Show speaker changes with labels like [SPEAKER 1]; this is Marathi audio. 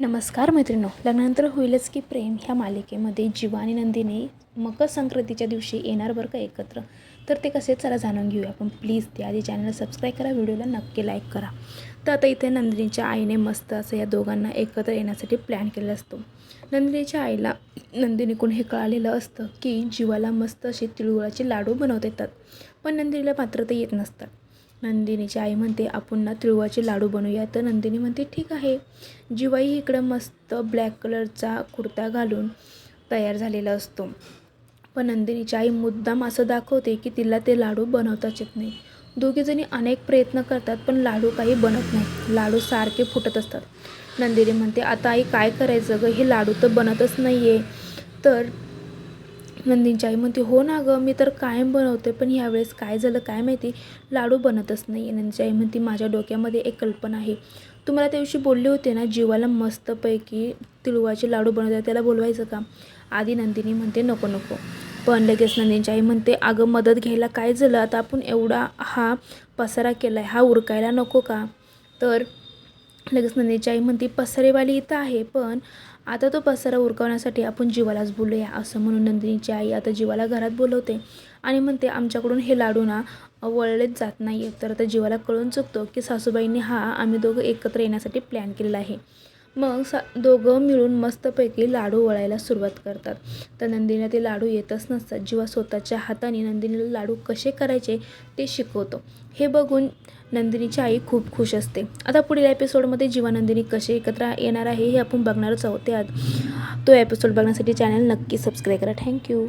[SPEAKER 1] नमस्कार मैत्रिणो लग्नानंतर होईलच की प्रेम ह्या मालिकेमध्ये जीवा आणि नंदिनी मकर संक्रांतीच्या दिवशी येणार बरं का एकत्र. तर ते कसे चला जाणून घेऊया. पण प्लीज त्याआधी चॅनल सबस्क्राईब करा व्हिडिओला नक्की लाईक करा. तर आता इथे नंदिनीच्या आईने मस्त असं या दोघांना एकत्र येण्यासाठी प्लॅन केलेला असतो. नंदिनीच्या आईला नंदिनीकडून हे कळालेलं असतं की जीवाला मस्त असे तिळगुळाचे लाडू बनवता येतात. पण नंदिनीला मात्र ते येत नसतात. नंदिनीची आई म्हणते आपण ना लाडू बनवूया. तर नंदिनी म्हणते ठीक आहे. जिवाई इकडं मस्त ब्लॅक कलरचा कुर्ता घालून तयार झालेला असतो. पण नंदिनीची आई मुद्दाम असं दाखवते की तिला ते लाडू बनवताच येत नाही. दोघीजणी अनेक प्रयत्न करतात पण लाडू काही बनत नाही. लाडू सारखे फुटत असतात. नंदिनी म्हणते आता आई काय करायचं गं? हे लाडू तर बनतच नाही आहे तर नंदींची आई म्हणते हो ना गं मी तर कायम बनवते पण ह्यावेळेस काय झालं काय माहिती? लाडू बनतच नाही नंदीची आई म्हणते माझ्या डोक्यामध्ये एक कल्पना आहे. तुम्हाला त्या दिवशी बोलले होते ना जीवाला मस्तपैकी तिळवाचे लाडू बनवतात त्याला बोलवायचं का? आधी नंदिनी म्हणते नको नको. पण लगेच नंदींची आई म्हणते अगं मदत घ्यायला काय झालं? आता आपण एवढा हा पसारा केला आहे हा उरकायला नको का? तर लगेच नंदिनीची आई म्हणते पसारेवाली इथं आहे पण आता तो पसारा उरकवण्यासाठी आपण जीवालाच बोलूया असं म्हणून नंदिनीची आई आता जीवाला घरात बोलवते आणि म्हणते आमच्याकडून हे लाडू ना वळलेच जात नाही आहेत तर आता जीवाला कळून चुकतो की सासूबाईंनी हा आम्ही दोघं एकत्र येण्यासाठी प्लॅन केलेला आहे. मग सा दोघं मिळून मस्तपैकी लाडू वळायला सुरुवात करतात. तर नंदिनीला ते लाडू येतच नसतात. जेव्हा स्वतःच्या हाताने नंदिनीला लाडू कसे करायचे ते शिकवतो. हे बघून नंदिनीची आई खूप खुश असते. आता पुढील एपिसोडमध्ये जीवा नंदिनी कसे एकत्र येणार आहे हे आपण बघणारच आहोत. ते तो एपिसोड बघण्यासाठी चॅनल नक्की सबस्क्राईब करा. थँक्यू